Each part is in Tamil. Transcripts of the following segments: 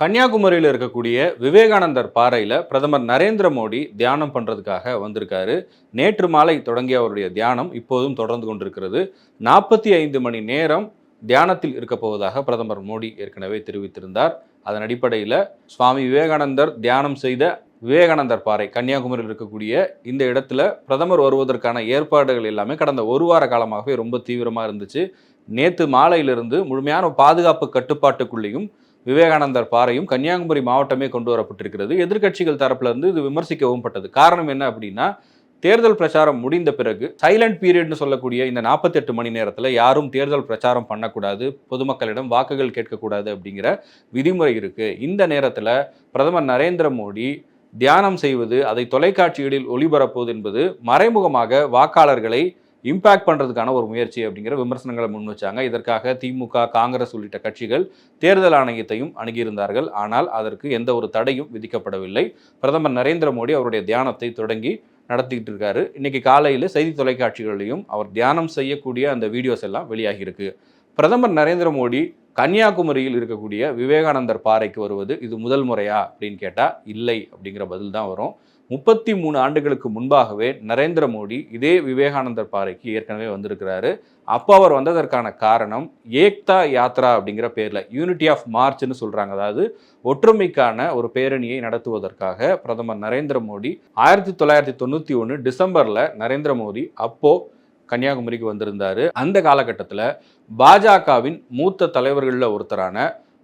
கன்னியாகுமரியில் இருக்கக்கூடிய விவேகானந்தர் பாறையில் பிரதமர் நரேந்திர மோடி தியானம் பண்ணுறதுக்காக வந்திருக்காரு. நேற்று மாலை தொடங்கிய அவருடைய தியானம் இப்போதும் தொடர்ந்து கொண்டிருக்கிறது. நாற்பத்தி ஐந்து மணி நேரம் தியானத்தில் இருக்க போவதாக பிரதமர் மோடி ஏற்கனவே தெரிவித்திருந்தார். அதன் அடிப்படையில் சுவாமி விவேகானந்தர் தியானம் செய்த விவேகானந்தர் பாறை கன்னியாகுமரியில் இருக்கக்கூடிய இந்த இடத்துல பிரதமர் வருவதற்கான ஏற்பாடுகள் எல்லாமே கடந்த ஒரு வார காலமாகவே ரொம்ப தீவிரமாக இருந்துச்சு. நேற்று மாலையிலிருந்து முழுமையான பாதுகாப்பு கட்டுப்பாட்டுக்குள்ளேயும் விவேகானந்தர் பாறையும் கன்னியாகுமரி மாவட்டமே கொண்டு வரப்பட்டிருக்கிறது. எதிர்க்கட்சிகள் தரப்புல இருந்து இது விமர்சிக்கவும் பட்டது. காரணம் என்ன அப்படின்னா தேர்தல் பிரச்சாரம் முடிந்த பிறகு சைலண்ட் பீரியட்னு சொல்லக்கூடிய இந்த நாற்பத்தெட்டு மணி நேரத்தில் யாரும் தேர்தல் பிரச்சாரம் பண்ணக்கூடாது பொதுமக்களிடம் வாக்குகள் கேட்கக்கூடாது அப்படிங்கிற விதிமுறை இருக்கு. இந்த நேரத்தில் பிரதமர் நரேந்திர மோடி தியானம் செய்வது அதை தொலைக்காட்சிகளில் ஒளிபரப்புவது என்பது மறைமுகமாக வாக்காளர்களை இம்பாக்ட் பண்ணுறதுக்கான ஒரு முயற்சி அப்படிங்கிற விமர்சனங்களை முன் வச்சாங்க. இதற்காக திமுக காங்கிரஸ் உள்ளிட்ட கட்சிகள் தேர்தல் ஆணையத்தையும் அணுகியிருந்தார்கள். ஆனால் அதற்கு எந்த ஒரு தடையும் விதிக்கப்படவில்லை. பிரதமர் நரேந்திர மோடி அவருடைய தியானத்தை தொடங்கி நடத்திக்கிட்டு இருக்காரு. இன்னைக்கு காலையில் செய்தி தொலைக்காட்சிகளிலையும் அவர் தியானம் செய்யக்கூடிய அந்த வீடியோஸ் எல்லாம் வெளியாகியிருக்கு. பிரதமர் நரேந்திர மோடி கன்னியாகுமரியில் இருக்கக்கூடிய விவேகானந்தர் பாறைக்கு வருவது இது முதல் முறையா அப்படின்னு கேட்டால் இல்லை அப்படிங்கிற பதில் தான் வரும். முப்பத்தி மூணு ஆண்டுகளுக்கு முன்பாகவே நரேந்திர மோடி இதே விவேகானந்தர் பாறைக்கு ஏற்கனவே வந்திருக்கிறாரு. அப்போ அவர் வந்ததற்கான காரணம் ஏக்தா யாத்ரா அப்படிங்கிற பேரில் யூனிட்டி ஆஃப் மார்ச்னு சொல்கிறாங்க அதாவது ஒற்றுமைக்கான ஒரு பேரணியை நடத்துவதற்காக பிரதமர் நரேந்திர மோடி ஆயிரத்தி தொள்ளாயிரத்தி தொண்ணூற்றி ஒன்று டிசம்பரில் நரேந்திர மோடி அப்போது கன்னியாகுமரிக்கு வந்திருந்தார். அந்த காலகட்டத்தில் பாஜகவின் மூத்த தலைவர்களில் ஒருத்தரான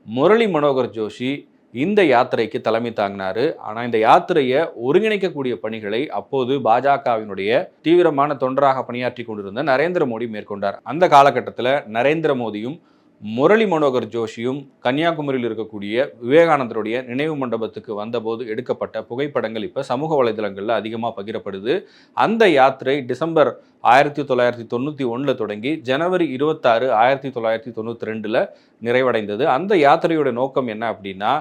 முரளி மனோகர் ஜோஷி இந்த யாத்திரைக்கு தலைமை தாங்கினாரு. ஆனால் இந்த யாத்திரையை ஒருங்கிணைக்கக்கூடிய பணிகளை அப்போது பாஜகவினுடைய தீவிரமான தொண்டராக பணியாற்றி கொண்டிருந்த நரேந்திர மோடி மேற்கொண்டார். அந்த காலகட்டத்தில் நரேந்திர மோடியும் முரளி மனோகர் ஜோஷியும் கன்னியாகுமரியில் இருக்கக்கூடிய விவேகானந்தருடைய நினைவு மண்டபத்துக்கு வந்தபோது எடுக்கப்பட்ட புகைப்படங்கள் இப்போ சமூக வலைதளங்களில் அதிகமாக பகிரப்படுது. அந்த யாத்திரை டிசம்பர் ஆயிரத்தி தொள்ளாயிரத்தி தொண்ணூற்றி ஒன்றில் தொடங்கி ஜனவரி இருபத்தாறு ஆயிரத்தி தொள்ளாயிரத்தி தொண்ணூற்றி ரெண்டில் நிறைவடைந்தது. அந்த யாத்திரையோட நோக்கம் என்ன அப்படின்னா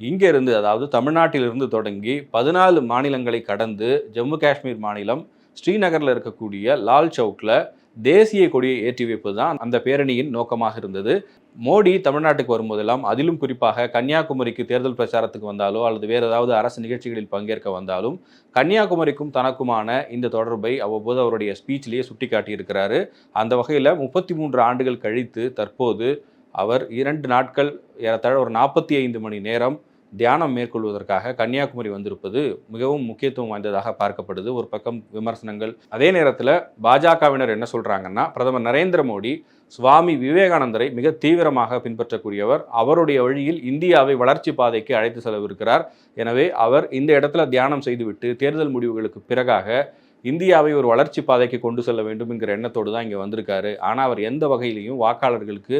இங்கேருந்து அதாவது தமிழ்நாட்டிலிருந்து தொடங்கி பதினாலு மாநிலங்களை கடந்து ஜம்மு காஷ்மீர் மாநிலம் ஸ்ரீநகரில் இருக்கக்கூடிய லால் சவுக்கில் தேசிய கொடியை ஏற்றி வைப்பது தான் அந்த பேரணியின் நோக்கமாக இருந்தது. மோடி தமிழ்நாட்டுக்கு வரும்போதெல்லாம் அதிலும் குறிப்பாக கன்னியாகுமரிக்கு தேர்தல் பிரச்சாரத்துக்கு வந்தாலோ அல்லது வேறு ஏதாவது அரசு நிகழ்ச்சிகளில் பங்கேற்க வந்தாலும் கன்னியாகுமரிக்கும் தனக்குமான இந்த தொடர்பை அவ்வப்போது அவருடைய ஸ்பீச்சிலேயே சுட்டிக்காட்டியிருக்கிறாரு. அந்த வகையில் முப்பத்தி மூன்று ஆண்டுகள் கழித்து தற்போது அவர் இரண்டு நாட்கள் ஏறத்தாழ ஒரு நாற்பத்தி ஐந்து மணி நேரம் தியானம் மேற்கொள்வதற்காக கன்னியாகுமரி வந்திருப்பது மிகவும் முக்கியத்துவம் வாய்ந்ததாக பார்க்கப்படுது. ஒரு பக்கம் விமர்சனங்கள். அதே நேரத்தில் பாஜகவினர் என்ன சொல்கிறாங்கன்னா பிரதமர் நரேந்திர மோடி சுவாமி விவேகானந்தரை மிக தீவிரமாக பின்பற்றக்கூடியவர். அவருடைய வழியில் இந்தியாவை வளர்ச்சி பாதைக்கு அழைத்து செல்லவிருக்கிறார். எனவே அவர் இந்த இடத்துல தியானம் செய்துவிட்டு தேர்தல் முடிவுகளுக்கு பிறகாக இந்தியாவை ஒரு வளர்ச்சி பாதைக்கு கொண்டு செல்ல வேண்டும் என்கிற எண்ணத்தோடு தான் இங்கே வந்திருக்காரு. ஆனால் அவர் எந்த வகையிலையும் வாக்காளர்களுக்கு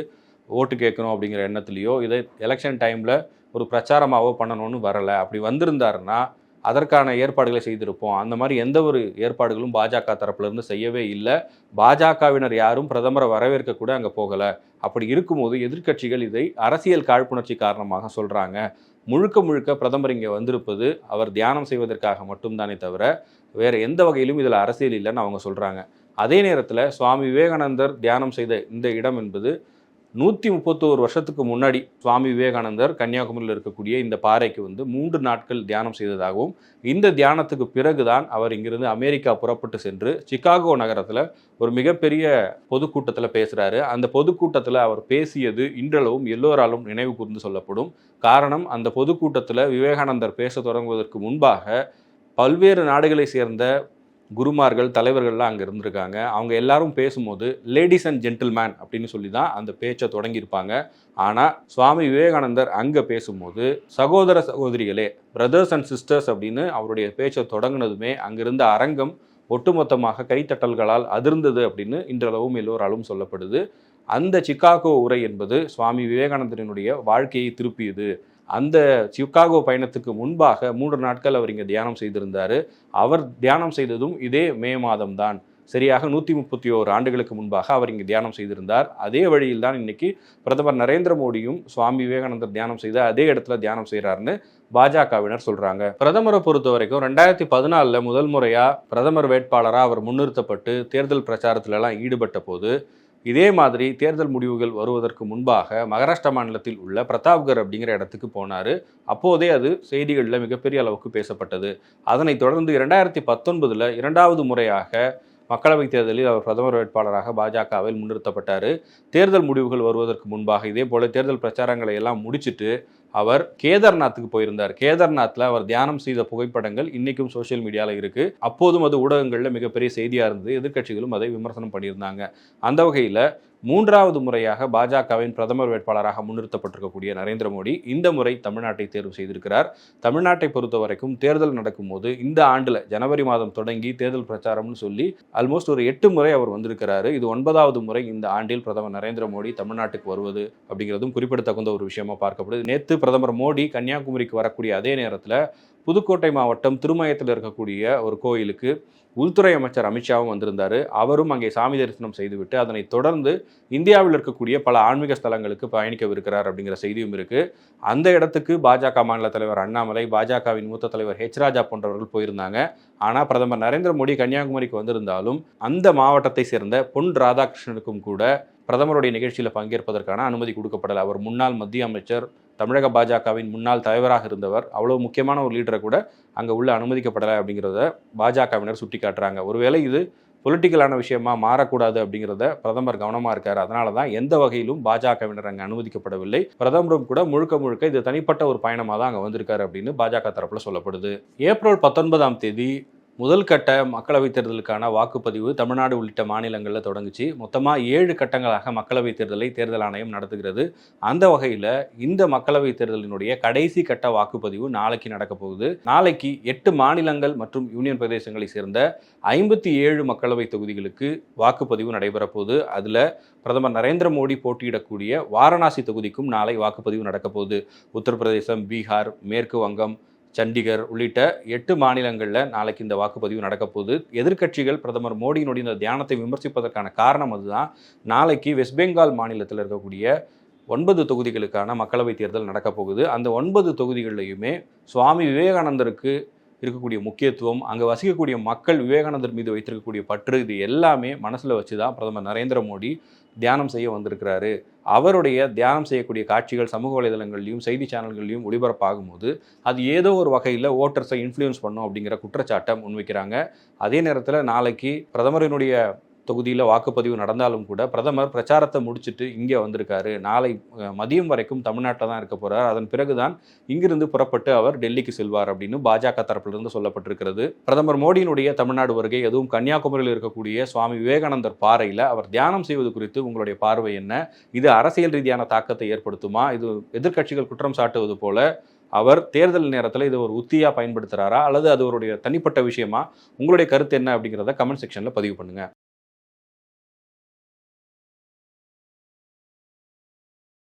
ஓட்டு கேட்கணும் அப்படிங்கிற எண்ணத்துலையோ இதை எலெக்ஷன் டைமில் ஒரு பிரச்சாரமாகவோ பண்ணணும்னு வரலை. அப்படி வந்திருந்தாருன்னா அதற்கான ஏற்பாடுகளை செய்திருப்போம். அந்த மாதிரி எந்த ஒரு ஏற்பாடுகளும் பாஜக தரப்புலேருந்து செய்யவே இல்லை. பாஜகவினர் யாரும் பிரதமரை வரவேற்க கூட அங்கே போகலை. அப்படி இருக்கும்போது எதிர்க்கட்சிகள் இதை அரசியல் காழ்ப்புணர்ச்சி காரணமாக சொல்கிறாங்க முழுக்க முழுக்க பிரதமர் இங்கே வந்திருப்பது அவர் தியானம் செய்வதற்காக மட்டும்தானே தவிர வேறு எந்த வகையிலும் இதில் அரசியல் இல்லைன்னு அவங்க சொல்கிறாங்க அதே நேரத்தில் சுவாமி விவேகானந்தர் தியானம் செய்த இந்த இடம் என்பது நூற்றி முப்பத்தோரு வருஷத்துக்கு முன்னாடி சுவாமி விவேகானந்தர் கன்னியாகுமரியில் இருக்கக்கூடிய இந்த பாறைக்கு வந்து மூன்று நாட்கள் தியானம் செய்ததாகவும் இந்த தியானத்துக்கு பிறகுதான் அவர் இங்கிருந்து அமெரிக்கா புறப்பட்டு சென்று சிகாகோ நகரத்தில் ஒரு மிகப்பெரிய பொதுக்கூட்டத்தில் பேசுகிறாரு அந்த பொதுக்கூட்டத்தில் அவர் பேசியது இன்றளவும் எல்லோராலும் நினைவு கூர்ந்து சொல்லப்படும். காரணம் அந்த பொதுக்கூட்டத்தில் விவேகானந்தர் பேச தொடங்குவதற்கு முன்பாக பல்வேறு நாடுகளை சேர்ந்த குருமார்கள் தலைவர்கள்லாம் அங்கே இருந்திருக்காங்க. அவங்க எல்லாரும் பேசும்போது லேடிஸ் அண்ட் ஜென்டில்மேன் அப்படின்னு சொல்லி தான் அந்த பேச்சை தொடங்கியிருப்பாங்க. ஆனால் சுவாமி விவேகானந்தர் அங்கே பேசும்போது சகோதர சகோதரிகளே பிரதர்ஸ் அண்ட் சிஸ்டர்ஸ் அப்படின்னு அவருடைய பேச்சை தொடங்கினதுமே அங்கிருந்த அரங்கம் ஒட்டுமொத்தமாக கைத்தட்டல்களால் அதிர்ந்தது அப்படின்னு இன்றளவும் எல்லோராலும் சொல்லப்படுது. அந்த சிக்காகோ உரை என்பது சுவாமி விவேகானந்தரினுடைய வாழ்க்கையை திருப்பியது. அந்த சிக்காகோ பயணத்துக்கு முன்பாக மூன்று நாட்கள் அவர் இங்கே தியானம் செய்திருந்தார். அவர் தியானம் செய்ததும் இதே மே மாதம் தான் சரியாக நூற்றி முப்பத்தி ஓரு ஆண்டுகளுக்கு முன்பாக அவர் இங்கே தியானம் செய்திருந்தார். அதே வழியில் தான் இன்றைக்கி பிரதமர் நரேந்திர மோடியும் சுவாமி விவேகானந்தர் தியானம் செய்த அதே இடத்துல தியானம் செய்கிறாருன்னு பாஜகவினர் சொல்கிறாங்க பிரதமரை பொறுத்த வரைக்கும் ரெண்டாயிரத்தி பதினாலில் முதல் முறையாக பிரதமர் வேட்பாளராக அவர் முன்னிறுத்தப்பட்டு தேர்தல் பிரச்சாரத்திலலாம் ஈடுபட்ட போது இதே மாதிரி தேர்தல் முடிவுகள் வருவதற்கு முன்பாக மகாராஷ்டிரா மாநிலத்தில் உள்ள பிரதாப்கர் அப்படிங்கிற இடத்துக்கு போனார். அப்போதே அது செய்திகளில் மிகப்பெரிய அளவுக்கு பேசப்பட்டது. அதனைத் தொடர்ந்து இரண்டாயிரத்தி பத்தொன்பதில் இரண்டாவது முறையாக மக்களவைத் தேர்தலில் அவர் பிரதமர் வேட்பாளராக பாஜகவில் முன்னிறுத்தப்பட்டார். தேர்தல் முடிவுகள் வருவதற்கு முன்பாக இதே போல தேர்தல் பிரச்சாரங்களை எல்லாம் முடிச்சிட்டு அவர் கேதார்நாத்துக்கு போயிருந்தார். கேதார்நாத்தில் அவர் தியானம் செய்த புகைப்படங்கள் இன்னைக்கும் சோஷியல் மீடியாவில் இருக்கு. அப்போதும் அது ஊடகங்களில் மிகப்பெரிய செய்தியாக இருந்தது. எதிர்க்கட்சிகளும் அதை விமர்சனம் பண்ணியிருந்தாங்க. அந்த வகையில் மூன்றாவது முறையாக பாஜகவின் பிரதமர் வேட்பாளராக முன்னிறுத்தப்பட்டிருக்கக்கூடிய நரேந்திர மோடி இந்த முறை தமிழ்நாட்டை தேர்வு செய்திருக்கிறார். தமிழ்நாட்டை பொறுத்த வரைக்கும் தேர்தல் நடக்கும்போது இந்த ஆண்டில் ஜனவரி மாதம் தொடங்கி தேர்தல் பிரச்சாரம்னு சொல்லி ஆல்மோஸ்ட் ஒரு எட்டு முறை அவர் வந்திருக்கிறாரு. இது ஒன்பதாவது முறை இந்த ஆண்டில் பிரதமர் நரேந்திர மோடி தமிழ்நாட்டுக்கு வருவது அப்படிங்கிறதும் குறிப்பிடத்தகுந்த ஒரு விஷயமா பார்க்கப்படுது. நேற்று பிரதமர் மோடி கன்னியாகுமரிக்கு வரக்கூடிய அதே நேரத்தில் புதுக்கோட்டை மாவட்டம் திருமயத்தில் இருக்கக்கூடிய ஒரு கோயிலுக்கு உள்துறை அமைச்சர் அமித்ஷாவும் வந்திருந்தார். அவரும் அங்கே சாமி தரிசனம் செய்துவிட்டு அதனைத் தொடர்ந்து இந்தியாவில் இருக்கக்கூடிய பல ஆன்மீக ஸ்தலங்களுக்கு பயணிக்கவிருக்கிறார் அப்படிங்கிற செய்தியும் இருக்குது அந்த இடத்துக்கு பாஜக மாநில தலைவர் அண்ணாமலை பாஜகவின் மூத்த தலைவர் ஹெச் ராஜா போன்றவர்கள் போயிருந்தாங்க. ஆனால் பிரதமர் நரேந்திர மோடி கன்னியாகுமரிக்கு வந்திருந்தாலும் அந்த மாவட்டத்தை சேர்ந்த பொன் ராதாகிருஷ்ணனுக்கும் கூட பிரதமருடைய நிகழ்ச்சியில் பங்கேற்பதற்கான அனுமதி கொடுக்கப்படலை. அவர் முன்னாள் மத்திய அமைச்சர் தமிழக பாஜகவின் முன்னாள் தலைவராக இருந்தவர் அவ்வளோ முக்கியமான ஒரு லீடரை கூட அங்கே உள்ள அனுமதிக்கப்படலை அப்படிங்கிறத பாஜகவினர் சுட்டி காட்டுறாங்க ஒருவேளை இது பொலிட்டிக்கலான விஷயமா மாறக்கூடாது அப்படிங்கிறத பிரதமர் கவனமாக இருக்கார். அதனால தான் எந்த வகையிலும் பாஜகவினர் அங்கே அனுமதிக்கப்படவில்லை. பிரதமரும் கூட முழுக்க முழுக்க இது தனிப்பட்ட ஒரு பயணமாக தான் அங்கே வந்திருக்காரு அப்படின்னு பாஜக தரப்பில் சொல்லப்படுது. ஏப்ரல் பத்தொன்பதாம் தேதி முதல் கட்ட மக்களவைத் தேர்தலுக்கான வாக்குப்பதிவு தமிழ்நாடு உள்ளிட்ட மாநிலங்களில் தொடங்குச்சு. மொத்தமாக ஏழு கட்டங்களாக மக்களவைத் தேர்தலை தேர்தல் ஆணையம் நடத்துகிறது. அந்த வகையில் இந்த மக்களவைத் தேர்தலினுடைய கடைசி கட்ட வாக்குப்பதிவு நாளைக்கு நடக்க போகுது. நாளைக்கு எட்டு மாநிலங்கள் மற்றும் யூனியன் பிரதேசங்களை சேர்ந்த ஐம்பத்தி ஏழு மக்களவை தொகுதிகளுக்கு வாக்குப்பதிவு நடைபெறப்போகுது அதில் பிரதமர் நரேந்திர மோடி போட்டியிடக்கூடிய வாரணாசி தொகுதிக்கும் நாளை வாக்குப்பதிவு நடக்கப்போகுது உத்தரப்பிரதேசம் பீகார் மேற்கு வங்கம் சண்டிகர் உள்ளிட்ட எட்டு மாநிலங்களில் நாளைக்கு இந்த வாக்குப்பதிவு நடக்க போகுது. எதிர்க்கட்சிகள் பிரதமர் மோடியினுடைய இந்த தியானத்தை விமர்சிப்பதற்கான காரணம் அதுதான். நாளைக்கு வெஸ்ட் பெங்கால் மாநிலத்தில் இருக்கக்கூடிய ஒன்பது தொகுதிகளுக்கான மக்களவைத் தேர்தல் நடக்கப்போகுது அந்த ஒன்பது தொகுதிகளிலையுமே சுவாமி விவேகானந்தருக்கு இருக்கக்கூடிய முக்கியத்துவம் அங்கே வசிக்கக்கூடிய மக்கள் விவேகானந்தர் மீது வைத்திருக்கக்கூடிய பற்று இது எல்லாமே மனசில் வச்சு தான் பிரதமர் நரேந்திர மோடி தியானம் செய்ய வந்திருக்கிறாரு. அவருடைய தியானம் செய்யக்கூடிய காட்சிகள் சமூக வலைதளங்கள்லையும் செய்தி சேனல்கள்லையும் ஒளிபரப்பாகும் போது அது ஏதோ ஒரு வகையில் ஓட்டர்ஸை இன்ஃப்ளூயன்ஸ் பண்ணும் அப்படிங்கிற குற்றச்சாட்டை முன்வைக்கிறாங்க. அதே நேரத்தில் நாளைக்கு பிரதமரினுடைய தொகுதியில் வாக்குப்பதிவு நடந்தாலும் கூட பிரதமர் பிரச்சாரத்தை முடிச்சுட்டு இங்கே வந்திருக்காரு. நாளை மதியம் வரைக்கும் தமிழ்நாட்டில் தான் இருக்க போகிறார் அதன் பிறகுதான் இங்கிருந்து புறப்பட்டு அவர் டெல்லிக்கு செல்வார் அப்படின்னு பாஜக தரப்பிலிருந்து சொல்லப்பட்டிருக்கிறது. பிரதமர் மோடியினுடைய தமிழ்நாடு வருகை எதுவும் கன்னியாகுமரியில் இருக்கக்கூடிய சுவாமி விவேகானந்தர் பாறையில் அவர் தியானம் செய்வது குறித்து உங்களுடைய பார்வை என்ன? இது அரசியல் ரீதியான தாக்கத்தை ஏற்படுத்துமா? இது எதிர்க்கட்சிகள் குற்றம் சாட்டுவது போல அவர் தேர்தல் நேரத்தில் இதை ஒரு உத்தியாக பயன்படுத்துகிறாரா அல்லது அது அவருடைய தனிப்பட்ட விஷயமா? உங்களுடைய கருத்து என்ன அப்படிங்கிறத கமெண்ட் செக்ஷனில் பதிவு பண்ணுங்கள்